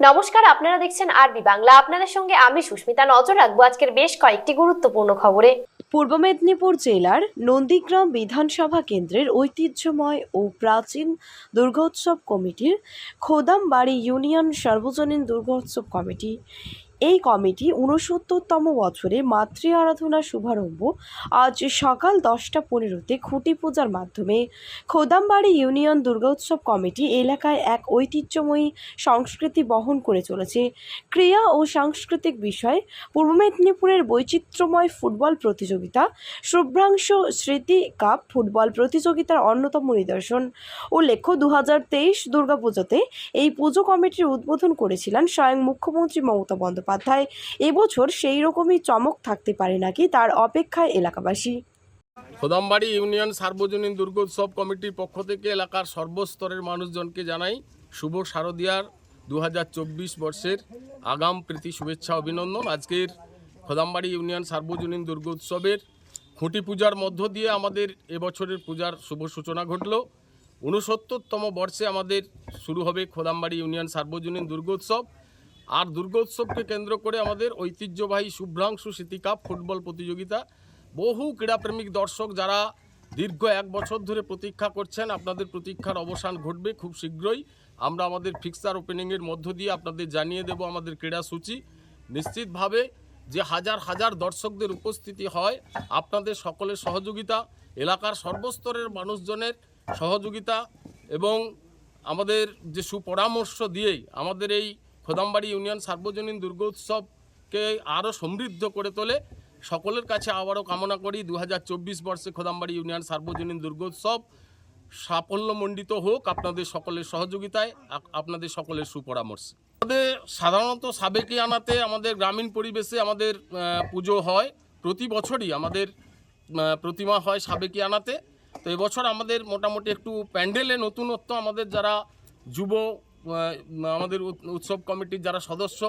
নমস্কার, আপনারা দেখছেন আরবি বাংলা। আপনাদের সঙ্গে আমি সুস্মিতা। নজর রাখব আজকের বেশ কয়েকটি গুরুত্বপূর্ণ খবরে। পূর্ব মেদিনীপুর জেলার নন্দীগ্রাম বিধানসভা কেন্দ্রের ঐতিহ্যময় ও প্রাচীন দুর্গোৎসব কমিটির খোদামবাড়ি ইউনিয়ন সর্বজনীন দুর্গোৎসব কমিটি এই কমিটি ঊনসত্তরতম বছরে মাতৃ আরাধনা শুভারম্ভ আজ সকাল দশটা পনেরোতে খুঁটি পূজার মাধ্যমে। খোদামবাড়ি ইউনিয়ন দুর্গোৎসব কমিটি এলাকায় এক ঐতিহ্যময়ী সংস্কৃতি বহন করে চলেছে। ক্রীড়া ও সাংস্কৃতিক বিষয়, পূর্ব মেদিনীপুরের বৈচিত্র্যময় ফুটবল প্রতিযোগিতা, শুভ্রাংশ স্মৃতি কাপ ফুটবল প্রতিযোগিতার অন্যতম নিদর্শন। উল্লেখ্য দু হাজার তেইশ দুর্গাপুজোতে এই পুজো কমিটির উদ্বোধন করেছিলেন স্বয়ং মুখ্যমন্ত্রী মমতা বন্দ্যোপাধ্যায়। এবছর সেই রকমই চমক থাকতে পারে নাকি তার অপেক্ষায় এলাকাবাসী? খোদামবাড়ি ইউনিয়ন সার্বজনীন দুর্গোৎসব কমিটির পক্ষ থেকে এলাকার সর্বস্তরের মানুষজনকে জানাই শুভ শারদিয়ার দু বর্ষের আগাম প্রীতি, শুভেচ্ছা, অভিনন্দন। আজকের খোদামবাড়ি ইউনিয়ন সার্বজনীন দুর্গোৎসবের খুঁটি পূজার মধ্য দিয়ে আমাদের এবছরের পূজার শুভ সূচনা ঘটল। ঊনসত্তরতম বর্ষে আমাদের শুরু হবে খোদামবাড়ি ইউনিয়ন সার্বজনীন দুর্গোৎসব। আর দুর্গোৎসবকে কেন্দ্র করে আমাদের ঐতিহ্যবাহী শুভ্রাংশু স্মৃতি কাপ ফুটবল প্রতিযোগিতা। বহু ক্রীড়াপ্রেমিক দর্শক যারা দীর্ঘ এক বছর ধরে প্রতীক্ষা করছেন, আপনাদের প্রতীক্ষার অবসান ঘটবে খুব শীঘ্রই। আমরা আমাদের ফিক্সার ওপেনিংয়ের মধ্য দিয়ে আপনাদের জানিয়ে দেব আমাদের ক্রীড়া সূচি। নিশ্চিতভাবে যে হাজার হাজার দর্শকদের উপস্থিতি হয়, আপনাদের সকলের সহযোগিতা, এলাকার সর্বস্তরের মানুষজনের সহযোগিতা এবং আমাদের যে সুপরামর্শ দিয়েই আমাদের এই খোদামবাড়ি ইউনিয়ন সার্বজনীন দুর্গোৎসবকে আরও সমৃদ্ধ করে তোলে। সকলের কাছে আবারও কামনা করি দু হাজার চব্বিশ বর্ষে খোদামবাড়ি ইউনিয়ন সার্বজনীন দুর্গোৎসব সাফল্যমণ্ডিত হোক আপনাদের সকলের সহযোগিতায় আপনাদের সকলের সুপরামর্শে। আমাদের সাধারণত সাবেকি আনাতে আমাদের গ্রামীণ পরিবেশে আমাদের পুজো হয় প্রতি বছরই, আমাদের প্রতিমা হয় সাবেকি আনাতে। তো এবছর আমাদের মোটামুটি একটু প্যান্ডেলে নতুনত্ব আমাদের যারা যুব আমাদের উৎসব কমিটির যারা সদস্য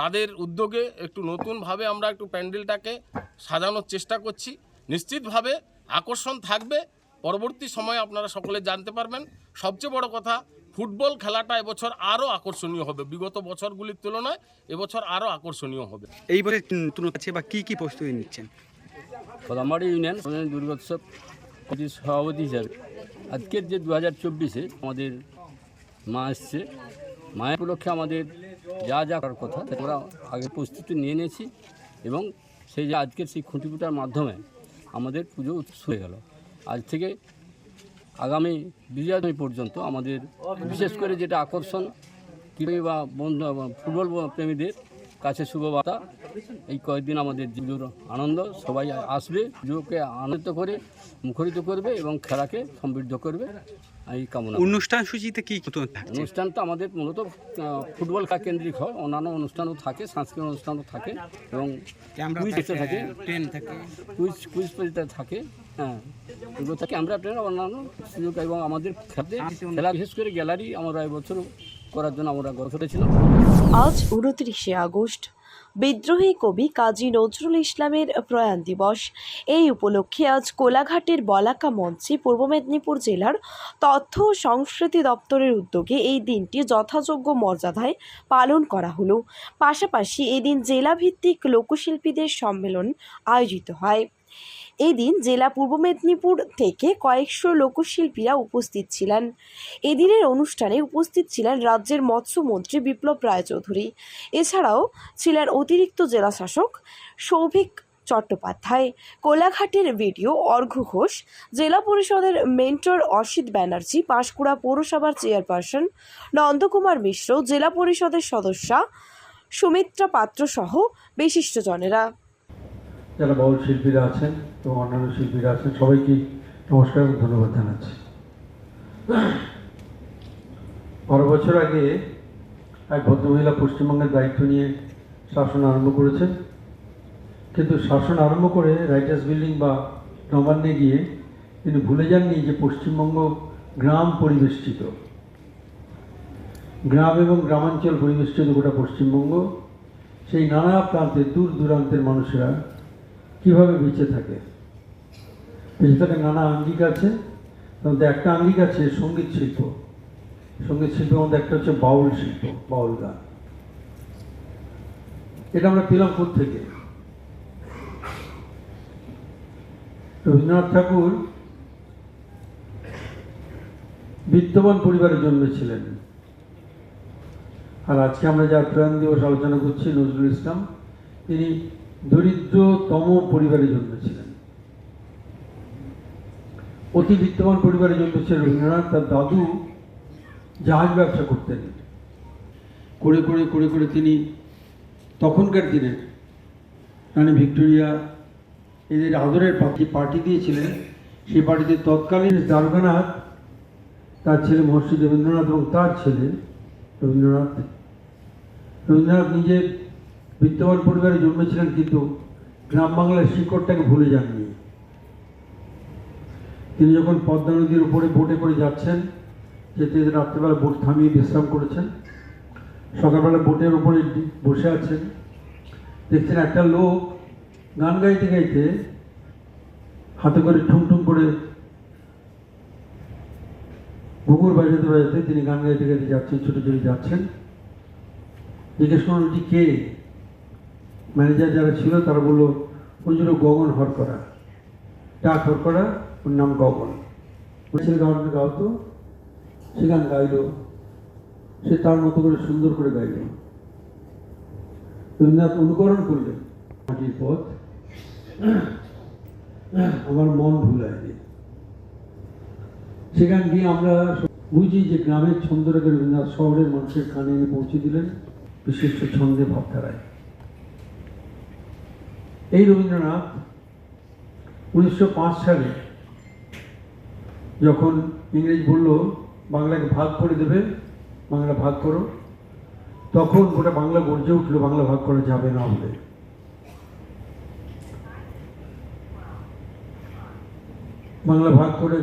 তাদের উদ্যোগে একটু নতুনভাবে আমরা একটু প্যান্ডেলটাকে সাজানোর চেষ্টা করছি। নিশ্চিতভাবে আকর্ষণ থাকবে। পরবর্তী সময়ে আপনারা সকলে জানতে পারবেন সবচেয়ে বড় কথা ফুটবল খেলাটা এবছর আরও আকর্ষণীয় হবে। বিগত বছরগুলির তুলনায় এবছর আরও আকর্ষণীয় হবে। এইবারে নতুন আছে বা কী কী প্রস্তুতি নিচ্ছেন? কলামারি ইউনিয়ন দুর্গোৎসব সভাপতি হিসাবে। আজকের যে দু হাজার চব্বিশে আমাদের মা এসছে। মায়ের উপলক্ষে আমাদের যা যা করার কথা আমরা আগে প্রস্তুতি নিয়ে নিয়েছি এবং সেই যে আজকের সেই খুঁটি পুটার মাধ্যমে আমাদের পুজো হয়ে গেল। আজ থেকে আগামী বিজয়াদমী পর্যন্ত আমাদের বিশেষ করে যেটা আকর্ষণ কী বা বন্ধু ফুটবল প্রেমীদের কাছে শুভবার্তা এই কয়েকদিন আমাদের পুজোর আনন্দ সবাই আসবে পুজোকে আনন্দিত করে মুখরিত করবে এবং খেলাকে সমৃদ্ধ করবে। এই কামনা। অনুষ্ঠান সূচিতে কি অনুষ্ঠানটা আমাদের মূলত ফুটবল খেলা কেন্দ্রিক হয়। অন্যান্য অনুষ্ঠানও থাকে সাংস্কৃতিক অনুষ্ঠানও থাকে এবং কুইজ থাকে ট্রেন থাকে। কুইজ কুইজ প্রতিযোগিতা থাকে হ্যাঁ। এগুলো থাকে। আমরা আপনারা অন্যান্য সুযোগ এবং আমাদের খেলাতে খেলা বিশেষ করে গ্যালারি আমরা এবছর করার জন্য আমরা গত করেছিলাম আজ উনত্রিশে আগস্ট। বিদ্রোহী কবি কাজী নজরুল ইসলামের প্রয়াণ দিবস। এই উপলক্ষে আজ কোলাঘাটের বলাকা মঞ্চে পূর্ব মেদিনীপুর জেলার তথ্য ও সংস্কৃতি দপ্তরের উদ্যোগে এই দিনটি যথাযোগ্য মর্যাদায় পালন করা হলো। পাশাপাশি এদিন জেলাভিত্তিক লোকশিল্পীদের সম্মেলন আয়োজিত হয়। এদিন জেলা পূর্ব মেদিনীপুর থেকে কয়েকশো লোকশিল্পীরা উপস্থিত ছিলেন। এদিনের অনুষ্ঠানে উপস্থিত ছিলেন রাজ্যের মৎস্যমন্ত্রী বিপ্লব রায়চৌধুরী। এছাড়াও ছিলেন অতিরিক্ত জেলাশাসক সৌভিক চট্টোপাধ্যায়। কোলাঘাটের ভিডিও অর্ঘ্য ঘোষ, জেলা পরিষদের মেন্টর অসিত ব্যানার্জি, পাঁশকুড়া পৌরসভার চেয়ারপারসন নন্দকুমার মিশ্র, জেলা পরিষদের সদস্যা সুমিত্রা পাত্র সহ বিশিষ্টজনেরা। যারা বাউল শিল্পীরা আছেন এবং অন্যান্য শিল্পীরা আছেন, সবাইকে নমস্কার এবং ধন্যবাদ জানাচ্ছি। বারো বছর আগে এক ভদ্রমহিলা পশ্চিমবঙ্গের দায়িত্ব নিয়ে শাসন আরম্ভ করেছেন কিন্তু শাসন আরম্ভ করে রাইটার্স বিল্ডিং বা নবান্নে গিয়ে তিনি ভুলে যাননি যে পশ্চিমবঙ্গ গ্রাম পরিবেষ্টিত। গ্রাম এবং গ্রামাঞ্চল পরিবেষ্টিত গোটা পশ্চিমবঙ্গ। সেই নানা প্রান্তে দূর দূরান্তের মানুষেরা কীভাবে বেঁচে থাকে? বেঁচে থাকার নানা আঙ্গিক আছে, তার মধ্যে একটা আঙ্গিক আছে সংগীত শিল্প। সংগীত শিল্পের মধ্যে একটা হচ্ছে বাউল শিল্প, বাউল গান। এটা আমরা পেলাম থেকে রবীন্দ্রনাথ ঠাকুর বিত্তবান পরিবারে জন্মেছিলেন। আর আজকে আমরা যার প্রয়াণ দিবস আলোচনা করছি, নজরুল ইসলাম, তিনি দরিদ্রতম পরিবারে জন্মেছিলেন। অতি বিত্তবান পরিবারে জন্মেছিলেন রবীন্দ্রনাথ, তার দাদু জাহাজ ব্যবসা করতেন। করে করে করে করে তিনি তখনকার দিনে রানী ভিক্টোরিয়া এদের আদরের পার্টি পার্টি দিয়েছিলেন। সেই পার্টিতে তৎকালীন দারোগানাথ তার ছেলে মহর্ষি দেবেন্দ্রনাথ এবং তার ছেলে রবীন্দ্রনাথ। রবীন্দ্রনাথ নিজে বিত্তবান পরিবারে জন্মেছিলেন কিন্তু গ্রাম বাংলার শিকড়টাকে ভুলে যাননি। তিনি যখন পদ্মা নদীর উপরে বোটে করে যাচ্ছেন যেতে যেতে রাত্রেবেলা বোট থামিয়ে বিশ্রাম করেছেন, সকালবেলা বোটের উপরে বসে আছেন, দেখছেন একটা লোক গান গাইতে গাইতে হাতে করে ঠুং ঠুং করে ঘুঘুর বাজাতে বাজাতে তিনি গান গাইতে গাইতে যাচ্ছেন, ছুটে ছুটে যাচ্ছেন। জিজ্ঞেস করুন ওটি কে? ম্যানেজার যারা ছিল, তারা বলল ওই জন্য গগন হরকরা। ডাক হরকরা, ওর নাম গগন। বলছিল গান গাও তো। সে গান গাইলো। সে তার মতো করে সুন্দর করে গাইল। রবীন্দ্রনাথ অনুকরণ করলেন। মাটির পথ। আমার মন ভুলায়নি সেখান গিয়ে আমরা বুঝি যে গ্রামের ছন্দটাকে রবীন্দ্রনাথ শহরের মানুষের কানে এনে পৌঁছে দিলেন। বিশিষ্ট ছন্দে ভাবধারায়। এই রবীন্দ্রনাথ উনিশশো পাঁচ সালে যখন ইংরেজ বলল, বাংলাকে ভাগ করে দেবে, বাংলা ভাগ করো, তখন গোটা বাংলা গর্জে উঠল, বাংলা ভাগ করা যাবে না বলে বাংলা ভাগ করে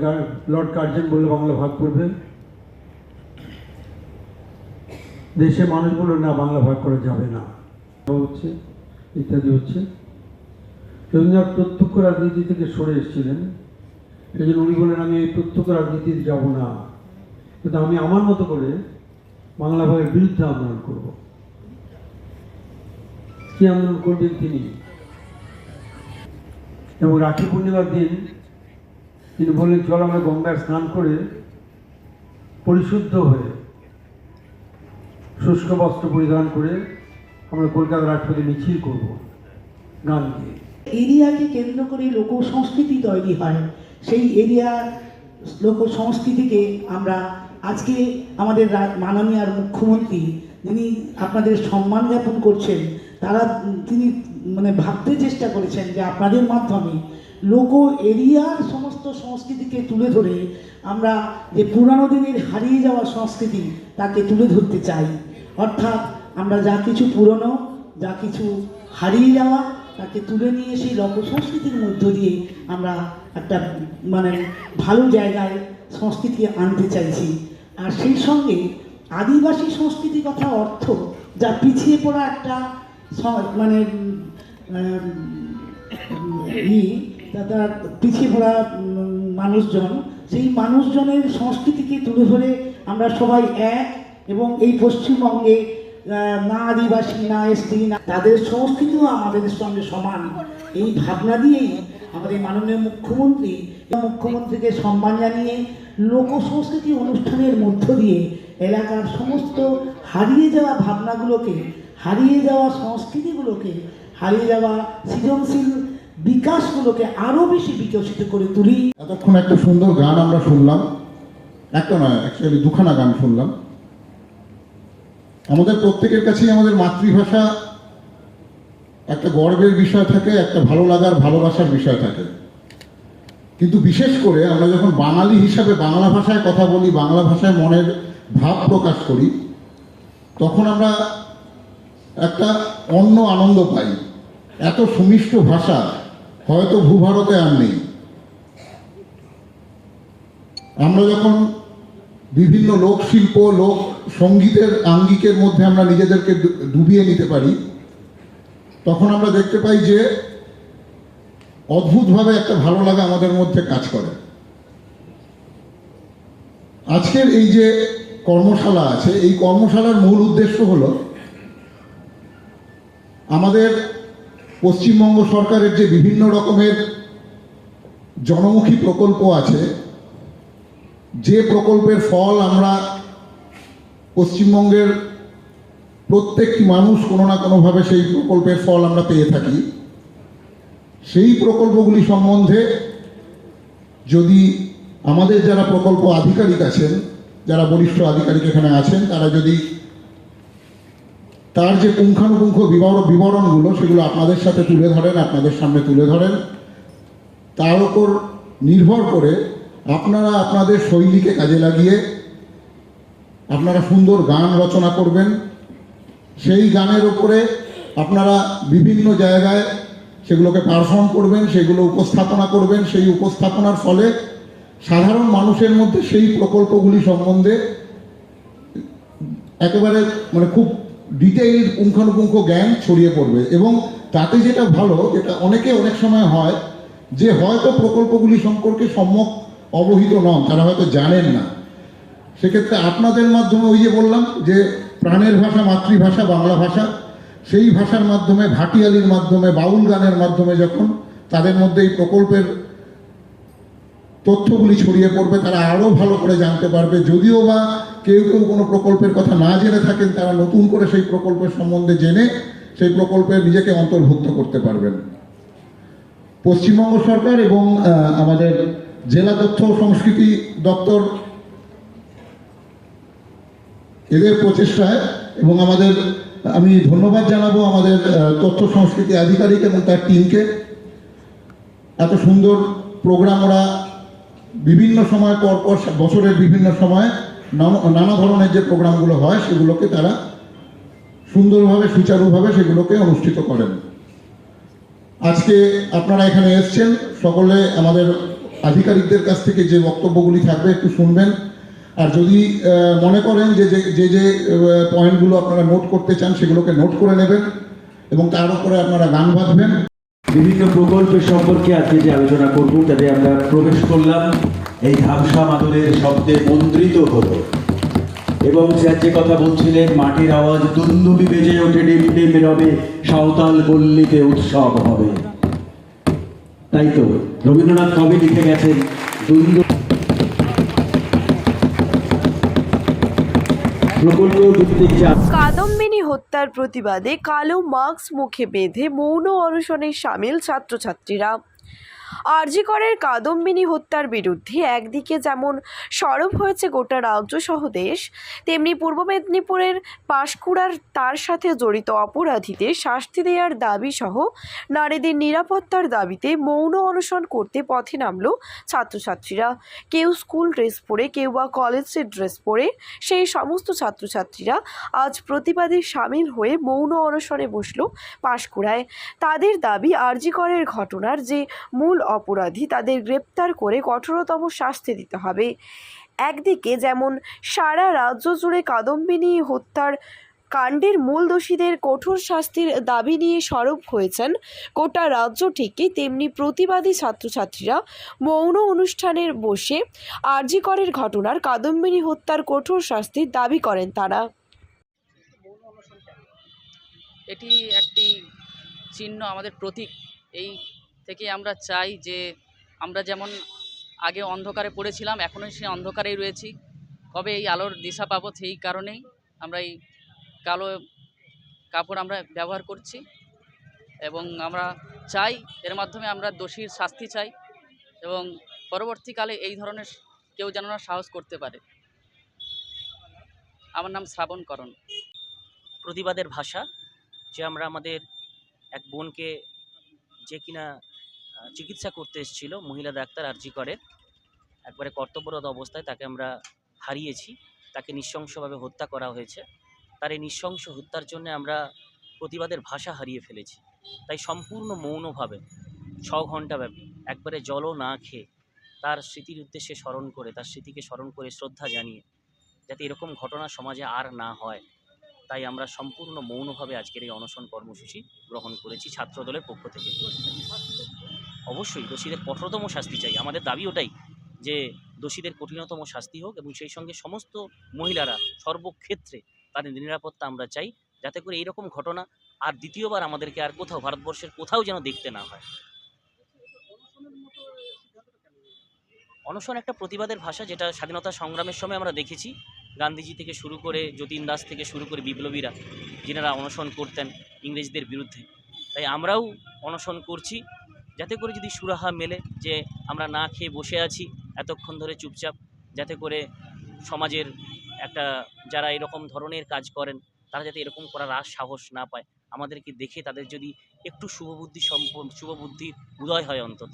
লর্ড কার্জন বলল, বাংলা ভাগ করবে। দেশে মানুষ বলল না, বাংলা ভাগ করা যাবে না। হচ্ছে, ইত্যাদি হচ্ছে। রবীন্দ্রনাথ প্রত্যক্ষ রাজনীতি থেকে সরে এসেছিলেন। সেই জন্য উনি বলেন, আমি এই প্রত্যক্ষ রাজনীতিতে যাব না। কিন্তু আমি আমার মতো করে বাংলা ভাগের বিরুদ্ধে আন্দোলন করব। কি আন্দোলন করবেন তিনি? এবং রাখি পূর্ণিমার দিন তিনি বললেন, চল আমরা গঙ্গায় স্নান করে পরিশুদ্ধ হয়ে শুষ্ক বস্ত্র পরিধান করে আমরা কলকাতা রাজপথে মিছিল করব। গান দিয়ে। এরিয়াকে কেন্দ্র করে লোক সংস্কৃতি তৈরি হয়। সেই এরিয়ার লোক সংস্কৃতিকে আমরা আজকে আমাদের মাননীয় মুখ্যমন্ত্রী যিনি আপনাদের সম্মান জ্ঞাপন করছেন, তারা তিনি মানে ভাবতে চেষ্টা করেছেন যে আপনাদের মাধ্যমে লোক এরিয়ার সমস্ত সংস্কৃতিকে তুলে ধরে আমরা যে পুরানো দিনের হারিয়ে যাওয়া সংস্কৃতি তাকে তুলে ধরতে চাই। অর্থাৎ আমরা যা কিছু পুরনো, যা কিছু হারিয়ে যাওয়া তাকে তুলে নিয়ে সেই লোক সংস্কৃতির মধ্য দিয়ে আমরা একটা মানে ভালো জায়গায় সংস্কৃতি আনতে চাইছি। আর সেই সঙ্গে আদিবাসী সংস্কৃতি কথা অর্থ, যা পিছিয়ে পড়া একটা মানে ই তার পিছিয়ে পড়া মানুষজন, সেই মানুষজনের সংস্কৃতিকে তুলে ধরে আমরা সবাই এক এবং এই পশ্চিমবঙ্গে না আদিবাসী, না এসটি, না তাদের সংস্কৃতিও আমাদের সঙ্গে সমান। এই ভাবনা দিয়েই আমাদের মাননীয় মুখ্যমন্ত্রী মুখ্যমন্ত্রীকে সম্মান জানিয়ে লোক সংস্কৃতি অনুষ্ঠানের মধ্য দিয়ে এলাকার সমস্ত হারিয়ে যাওয়া ভাবনাগুলোকে, হারিয়ে যাওয়া সংস্কৃতিগুলোকে, হারিয়ে যাওয়া সৃজনশীল বিকাশগুলোকে আরও বেশি বিকশিত করে তুলি। এতক্ষণ একটা সুন্দর গান আমরা শুনলাম। একটা নয় অ্যাকচুয়ালি দুখানা গান শুনলাম। আমাদের প্রত্যেকের কাছেই আমাদের মাতৃভাষা একটা গর্বের বিষয় থাকে, একটা ভালো লাগার ভালোবাসার বিষয় থাকে। কিন্তু বিশেষ করে আমরা যখন বাঙালি হিসাবে বাংলা ভাষায় কথা বলি, বাংলা ভাষায় মনের ভাব প্রকাশ করি, তখন আমরা একটা অন্য আনন্দ পাই। এত সুমিষ্ট ভাষা হয়তো ভূভারতে আর নেই। আমরা যখন বিভিন্ন লোকশিল্প, লোক সঙ্গীতের আঙ্গিকের মধ্যে আমরা নিজেদেরকে ডুবিয়ে নিতে পারি। তখন আমরা দেখতে পাই যে অদ্ভুতভাবে একটা ভালো লাগা আমাদের মধ্যে কাজ করে। আজকের এই যে কর্মশালা আছে, এই কর্মশালার মূল উদ্দেশ্য হলো আমাদের পশ্চিমবঙ্গ সরকারের যে বিভিন্ন রকমের জনমুখী প্রকল্প আছে যে প্রকল্পের ফল আমরা পশ্চিমবঙ্গের প্রত্যেকটি মানুষ কোনো না কোনোভাবে সেই প্রকল্পের ফল আমরা পেয়ে থাকি, সেই প্রকল্পগুলি সম্বন্ধে যদি আমাদের যারা প্রকল্প আধিকারিক আছেন, যারা বরিষ্ঠ আধিকারিক এখানে আছেন, তারা যদি তার যে পুঙ্খানুপুঙ্খ বিবর- বিবরণগুলো সেগুলো আপনাদের সাথে তুলে ধরেন, আপনাদের সামনে তুলে ধরেন, তার উপর নির্ভর করে আপনারা আপনাদের শৈলীকে কাজে লাগিয়ে আপনারা সুন্দর গান রচনা করবেন। সেই গানের ওপরে আপনারা বিভিন্ন জায়গায় সেগুলোকে পারফর্ম করবেন, সেগুলো উপস্থাপনা করবেন। সেই উপস্থাপনার ফলে সাধারণ মানুষের মধ্যে সেই প্রকল্পগুলি সম্বন্ধে একেবারে মানে খুব ডিটেইল পুঙ্খানুপুঙ্খ জ্ঞান ছড়িয়ে পড়বে। এবং তাতে যেটা ভালো, যেটা অনেকে অনেক সময় হয়, যে হয়তো প্রকল্পগুলি সম্পর্কে সম্যক অবহিত নন, তারা হয়তো জানেন না। সেক্ষেত্রে আপনাদের মাধ্যমে ওই যে বললাম যে প্রাণের ভাষা, মাতৃভাষা, বাংলা ভাষা, সেই ভাষার মাধ্যমে, ভাটিয়ালির মাধ্যমে, বাউল গানের মাধ্যমে যখন তাদের মধ্যে এই প্রকল্পের তথ্যগুলি ছড়িয়ে পড়বে, তারা আরও ভালো করে জানতে পারবে। যদিও বা কেউ কেউ কোনো প্রকল্পের কথা না জেনে থাকেন, তারা নতুন করে সেই প্রকল্পের সম্বন্ধে জেনে সেই প্রকল্পে নিজেকে অন্তর্ভুক্ত করতে পারবেন। পশ্চিমবঙ্গ সরকার এবং আমাদের জেলা তথ্য সংস্কৃতি দপ্তর এদের প্রচেষ্টায় এবং আমাদের, আমি ধন্যবাদ জানাব আমাদের তথ্য সংস্কৃতি আধিকারিক এবং তার টিমকে। এত সুন্দর প্রোগ্রাম ওরা বিভিন্ন সময়, পর পর বছরের বিভিন্ন সময় নানা নানা ধরনের যে প্রোগ্রামগুলো হয় সেগুলোকে তারা সুন্দরভাবে, সুচারুভাবে সেগুলোকে অনুষ্ঠিত করেন। আজকে আপনারা এখানে এসছেন, সকলে আমাদের আধিকারিকদের কাছ থেকে যে বক্তব্যগুলি থাকবে একটু শুনবেন। আর যদি মনে করেন যে যে যে পয়েন্টগুলো আপনারা নোট করতে চান, সেগুলোকে নোট করে নেবেন এবং তার উপরে আপনারা গান বাঁধবেন বিভিন্ন প্রকল্পের সম্পর্কে আজকে যে আলোচনা করব, তাতে আমরা প্রবেশ করলাম। এই ধামসা মাদলের শব্দে মন্ত্রিত হলো। এবং স্যার যে কথা বলছিলেন, মাটির আওয়াজ দুন্দুবি বেজে ওঠে, ডিম ডিম রবে, সাঁওতাল পল্লীতে উৎসব হবে। তাই তো। রবীন্দ্রনাথ কবি লিখে গেছেন? চাপ। কাদম্বিনী হত্যার প্রতিবাদে কালো মাস্ক মুখে বেঁধে মৌন অনশনে সামিল ছাত্রছাত্রীরা। আরজিকরের কাদম্বিনী হত্যার বিরুদ্ধে। একদিকে যেমন সরব হয়েছে গোটা রাজ্য সহ দেশ, তেমনি পূর্ব মেদিনীপুরের পাঁশকুড়ার তার সাথে জড়িত অপরাধীদের শাস্তি দেওয়ার দাবি সহ নারীদের নিরাপত্তার দাবিতে মৌন অনশন করতে পথে নামল ছাত্রছাত্রীরা। কেউ স্কুল ড্রেস পরে, কেউ বা কলেজের ড্রেস পরে, সেই সমস্ত ছাত্রছাত্রীরা আজ প্রতিবাদে সামিল হয়ে মৌন অনশনে বসল পাঁশকুড়ায়। তাদের দাবি আরজিকরের ঘটনার যে মূল অপরাধী তাদের গ্রেপ্তার করে কঠোরতম শাস্তি দিতে হবে। একদিকে যেমন সারা রাজ্য জুড়ে কাদম্বিনী হত্যার কাণ্ডের মূল দোষীদের কঠোর শাস্তির দাবি নিয়ে সরব হয়েছেন গোটা রাজ্য থেকে তেমনি প্রতিবাদী ছাত্রছাত্রীরা মৌন অনুষ্ঠানের বসে আরজিকরের ঘটনার কাদম্বিনী হত্যার কঠোর শাস্তির দাবি করেন তারা। এটি একটি চিহ্ন, আমাদের প্রতীক এই থেকে আমরা চাই যে আমরা যেমন আগে অন্ধকারে পড়েছিলাম, এখনও সেই অন্ধকারেই রয়েছি। কবে এই আলোর দিশা পাবো সেই কারণেই আমরা এই কালো কাপড় আমরা ব্যবহার করছি এবং আমরা চাই, এর মাধ্যমে আমরা দোষীর শাস্তি চাই এবং পরবর্তীকালে এই ধরনের কেউ যেন না সাহস করতে পারে। আমার নাম শ্রাবণ করণ। প্রতিবাদের ভাষা, যে আমরা আমাদের এক বোনকে যে কিনা চিকিৎসা করতে এসেছিল, মহিলা ডাক্তার আরজি করে একবারে কর্তব্যরত অবস্থায় তাকে আমরা হারিয়েছি। তাকে নৃশংসভাবে হত্যা করা হয়েছে। তার এই নৃশংস হত্যার জন্য আমরা প্রতিবাদের ভাষা হারিয়ে ফেলেছি। তাই সম্পূর্ণ মৌনভাবে, ছ ঘণ্টা ব্যাপী, একবারে জলও না খেয়ে তার স্মৃতির উদ্দেশ্যে স্মরণ করে, তার স্মৃতিকে স্মরণ করে শ্রদ্ধা জানিয়ে, যাতে এরকম ঘটনা সমাজে আর না হয়, তাই আমরা সম্পূর্ণ মৌনভাবে আজকের এই অনশন কর্মসূচি গ্রহণ করেছি ছাত্রদলের পক্ষ থেকে। অবশ্যই দোষীদের কঠোরতম শাস্তি চাই। আমাদের দাবি ওটাই যে দোষীদের কঠিনতম শাস্তি হোক এবং সেই সঙ্গে সমস্ত মহিলারা সর্বক্ষেত্রে তাদের নিরাপত্তা আমরা চাই যাতে করে এইরকম ঘটনা আর দ্বিতীয়বার আমাদেরকে আর কোথাও ভারতবর্ষের কোথাও যেন দেখতে না হয়। অনশন একটা প্রতিবাদের ভাষা যেটা স্বাধীনতা সংগ্রামের সময় আমরা দেখেছি। গান্ধীজি থেকে শুরু করে যতীন দাস থেকে শুরু করে বিপ্লবীরা যিনারা অনশন করতেন ইংরেজদের বিরুদ্ধে। তাই আমরাও অনশন করছি। যাতে করে যদি সুরাহা মেলে যে আমরা না খেয়ে বসে আছি এতক্ষণ ধরে চুপচাপ, যাতে করে সমাজের একটা যারা এরকম ধরনের কাজ করেন, তারা যাতে এরকম করার আর সাহস না পায়। আমাদেরকে দেখে তাদের যদি একটু শুভবুদ্ধি সম্প শুভবুদ্ধির উদয় হয় অন্তত।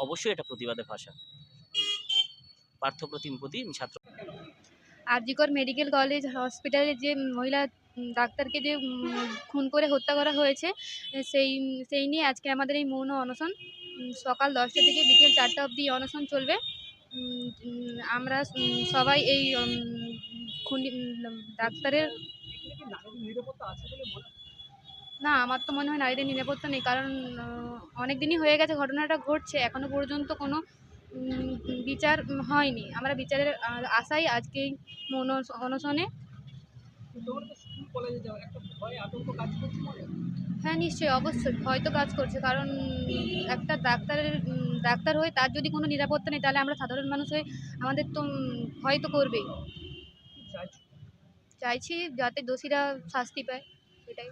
অবশ্যই এটা প্রতিবাদের ভাষা। পার্থপ্রতিম প্রতি ছাত্র আরজিকর মেডিকেল কলেজ, হসপিটালে যে মহিলা ডাক্তারকে যে খুন করে হত্যা করা হয়েছে সেই সেই নিয়ে আজকে আমাদের এই মৌন অনশন সকাল দশটা থেকে বিকেল চারটা অবধি অনশন চলবে। আমরা সবাই এই খুনি ডাক্তারের না, আমার তো মনে হয় নারীদের নিরাপত্তা নেই, কারণ অনেক দিনই হয়ে গেছে, ঘটনাটা ঘটছে, এখনও পর্যন্ত কোনো বিচার হয়নি। আমরা বিচারের আশাই আজকে মৌন অনশনে হ্যাঁ নিশ্চয়ই অবশ্যই। ভয় তো কাজ করছে কারণ একটা ডাক্তারের ডাক্তার হয়ে তার যদি কোনো নিরাপত্তা নেই তাহলে আমরা সাধারণ মানুষ হয়ে আমাদের তো ভয় তো করবেই। চাইছি? যাতে দোষীরা শাস্তি পায় সেটাই।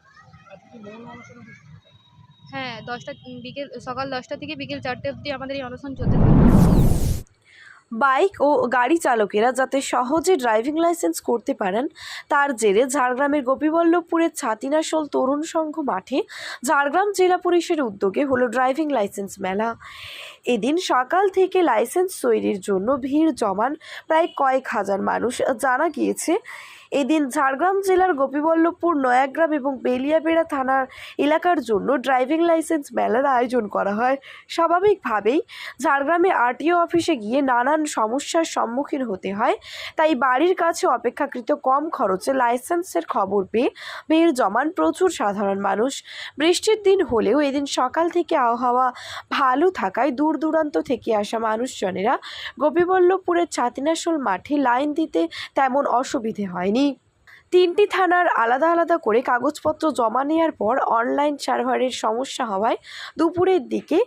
হ্যাঁ দশটা বিকেল সকাল দশটা থেকে বিকেল চারটে অবধি আমাদের এই অনশন চলতে থাকবে। বাইক ও গাড়ি চালকেরা যাতে সহজে ড্রাইভিং লাইসেন্স করতে পারেন, তার জেরে ঝাড়গ্রামের গোপীবল্লভপুরের ছাতিনাশোল তরুণ সংঘ মাঠে ঝাড়গ্রাম জেলা পুলিশের উদ্যোগে হলো ড্রাইভিং লাইসেন্স মেলা। এদিন সকাল থেকে লাইসেন্স তৈরির জন্য ভিড় জমান প্রায় কয়েক হাজার মানুষ। জানা গিয়েছে এদিন ঝাড়গ্রাম জেলার গোপীবল্লভপুর, নয়াগ্রাম এবং বেলিয়াবেড়া থানার এলাকার জন্য ড্রাইভিং লাইসেন্স মেলার আয়োজন করা হয়। স্বাভাবিকভাবেই ঝাড়গ্রামে আরটিও অফিসে গিয়ে নানান সমস্যার সম্মুখীন হতে হয়। তাই বাড়ির কাছে অপেক্ষাকৃত কম খরচে লাইসেন্সের খবর পেয়ে ভিড় জমান প্রচুর সাধারণ মানুষ। বৃষ্টির দিন হলেও এদিন সকাল থেকে আবহাওয়া ভালো থাকায় দূর দূরান্ত থেকে আসা মানুষজনেরা গোপীবল্লভপুরের ছাতিনাশোল মাঠে লাইন দিতে তেমন অসুবিধে হয়নি। তিনটি থানার আলাদা আলাদা করে কাগজপত্র জমা নেওয়ার পর অনলাইন সার্ভারের সমস্যা হওয়ায় দুপুরের দিকে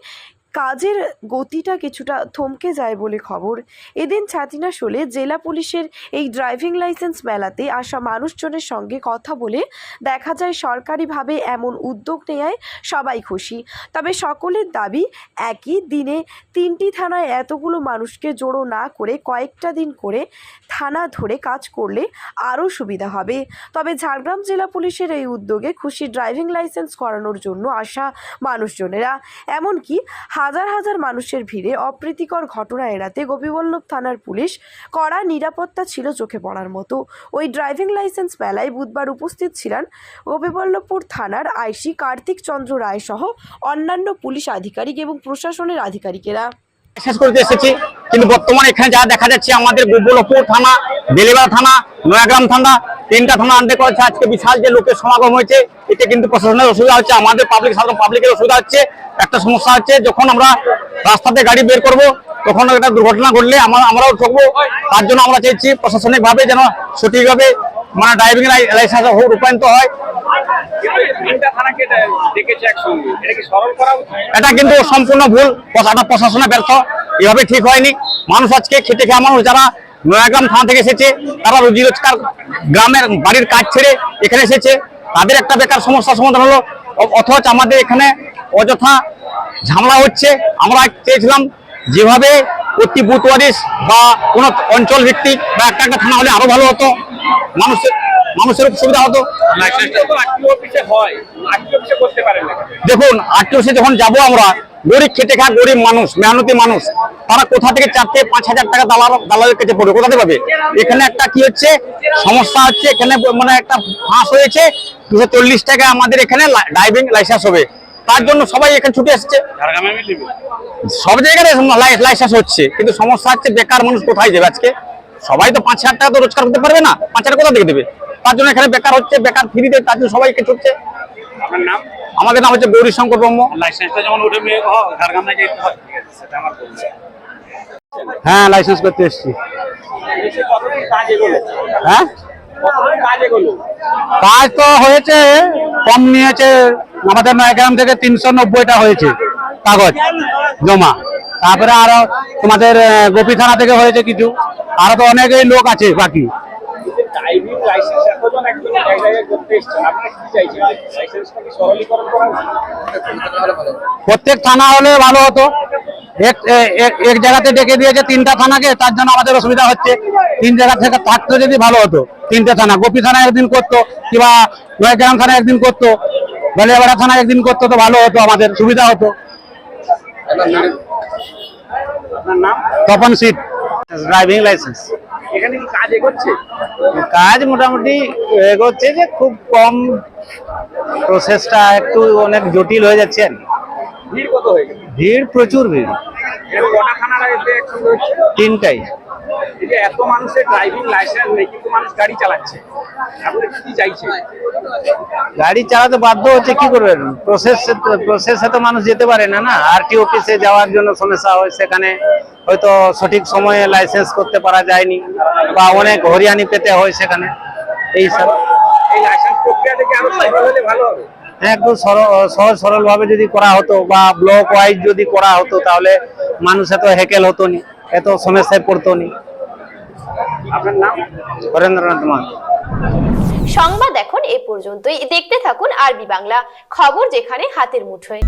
কাজের গতিটা কিছুটা থমকে যায় বলে খবর। এদিন ছাতিনা শোলে জেলা পুলিশের এই ড্রাইভিং লাইসেন্স মেলাতে আসা মানুষজনের সঙ্গে কথা বলে দেখা যায় সরকারিভাবে এমন উদ্যোগ নেয় সবাই খুশি। তবে সকলের দাবি একই, দিনে তিনটি থানায় এতগুলো মানুষকে জড়ো না করে কয়েকটা দিন করে থানা ধরে কাজ করলে আরও সুবিধা হবে। তবে ঝাড়গ্রাম জেলা পুলিশের এই উদ্যোগে খুশি ড্রাইভিং লাইসেন্স করানোর জন্য আসা মানুষজনেরা। এমনকি হাজার হাজার মানুষের ভিড়ে অপ্রীতিকর ঘটনা এড়াতে গোপীবল্লভ থানার পুলিশ কড়া নিরাপত্তা ছিল চোখে পড়ার মতো। ওই ড্রাইভিং লাইসেন্স মেলায় বুধবার উপস্থিত ছিলেন গোপীবল্লভপুর থানার আইসি কার্তিক চন্দ্র রায় সহ অন্যান্য পুলিশ আধিকারিক এবং প্রশাসনের আধিকারিকেরা। কিন্তু বর্তমানে এখানে যা দেখা যাচ্ছে আমাদের গোবলপুর থানা, বেলেবাড়া থানা, নয়াগ্রাম থানা তিনটা থানা আনতে করেছে। আজকে বিশাল যে লোকের সমাগম হয়েছে এতে কিন্তু প্রশাসনের অসুবিধা হচ্ছে আমাদের পাবলিক সাধারণ পাবলিকের অসুবিধা হচ্ছে। একটা সমস্যা হচ্ছে যখন আমরা রাস্তাতে গাড়ি বের করব তখন একটা দুর্ঘটনা ঘটলে আমরা আমরাও ঠকবো। তার জন্য আমরা চাইছি প্রশাসনিক ভাবে যেন সঠিকভাবে মানে ড্রাইভিং লাইসেন্স রূপায়িত হয়। এটা কিন্তু সম্পূর্ণ ভুল প্রশাসনে ব্যর্থ। এভাবে ঠিক হয়নি। মানুষ আজকে খেটে খাওয়া মানুষ যারা নয়াগ্রাম থানা থেকে এসেছে। তারা রুজি রোজগার গ্রামের বাড়ির কাজ ছেড়ে এখানে এসেছে। তাদের একটা বেকার সমস্যার সমাধান হলো। অথচ আমাদের এখানে অযথা ঝামেলা হচ্ছে। আমরা চেয়েছিলাম যেভাবে প্রতি বুথ ওয়ারিস বা কোনো অঞ্চল ভিত্তিক বা একটা একটা থানা হলে আরও ভালো হতো। মানুষের মানুষের সুবিধা হতো। দেখুন আটটিওসি যখন যাব আমরা গরিব খেটে খাওয়া গরিব মানুষ মেহনতি মানুষ তারা কোথা থেকে চারটে পাঁচ হাজার টাকা দালাল দালালের কাছে পড়বে কোথা থেকে পাবে? এখানে একটা কি হচ্ছে? সমস্যা হচ্ছে এখানে মানে একটা ফাঁস হয়েছে দুশো চল্লিশ টাকা আমাদের এখানে ড্রাইভিং লাইসেন্স হবে। তার জন্য সবাই এখানে ছুটে আসছে সব জায়গায় লাইসেন্স হচ্ছে কিন্তু সমস্যা হচ্ছে বেকার মানুষ কোথায় যাবে আজকে? সবাই তো পাঁচ হাজার টাকা তো রোজগার করতে পারবে না পাঁচ হাজার কোথা থেকে দেবে? তার জন্য এখানে বেকার হচ্ছে বেকার ফ্রিতে তার জন্য সবাইকে ছুটছে। আমাদের নাম হচ্ছে গৌরী শঙ্কর ব্রহ্ম। হ্যাঁ লাইসেন্স করতে এসেছি। হ্যাঁ? কাজ তো হয়েছে কম নিয়েছে আমাদের নয়গ্রাম থেকে তিনশো নব্বইটা হয়েছে কাগজ জমা। তারপরে আরও তোমাদের গোপী থানা থেকে হয়েছে কিছু। আরও তো অনেকেই লোক আছে বাকি। লাইসেন্স এতজন এক জায়গায় করতে এসছেন আপনারা কি চাইছেন? লাইসেন্সটা কি সরলীকরণ করা প্রত্যেক থানা হলে ভালো হতো। এক এক- এক জায়গাতে ডেকে দিয়েছে তিনটা থানাকে তার জন্য আমাদের অসুবিধা হচ্ছে। তিন জায়গা থেকে থাকতো যদি ভালো হতো তিনটে থানা। গোপী থানা একদিন করতো কিংবা নয়গ্রাম থানা একদিন করতো বেলিয়াবাড়া থানা একদিন করতো তো ভালো হতো আমাদের সুবিধা হতো। আপনার তপন সিট। ড্রাইভিং লাইসেন্স এখানে কি কাজ এগোচ্ছে কাজ মোটামুটি এগোচ্ছে যে খুব কম প্রসেসটা একটু অনেক জটিল হয়ে যাচ্ছে আর কি। ভিড় কত হয়ে ভিড় প্রচুর ভিড়। কটা থানার এতে একসঙ্গে হচ্ছে? তিনটাই। এই যে এত মানুষের ড্রাইভিং লাইসেন্স নেই কিন্তু মানুষ গাড়ি চালাচ্ছে। আপনি কি চাইছেন গাড়ি চালাতে বাধ্য হচ্ছে কি করবেন প্রসেস প্রসেসে তো মানুষ যেতে পারে না না? আরটি অফিসে যাওয়ার জন্য সমস্যা হয় সেখানে হয়তো সঠিক সময়ে লাইসেন্স করতে পারা যায়নি বা অনেক হরিয়ানি পেতে হয় সেখানে। এই সব। এই লাইসেন্স প্রক্রিয়াটা কি আরও হলে ভালো হবে? একটু সহজ সরল ভাবে যদি করা হতো বা ব্লক ওয়াইজ যদি করা হতো তাহলে মানুষ এত হেকেল হতো নি এত সমস্যায় পড়তো নি। আপনার নাম? হরেন্দ্রনাথ মান সংবাদ এখন এ পর্যন্তই। দেখতে থাকুন আরবি বাংলা খবর যেখানে হাতের মুঠোয়।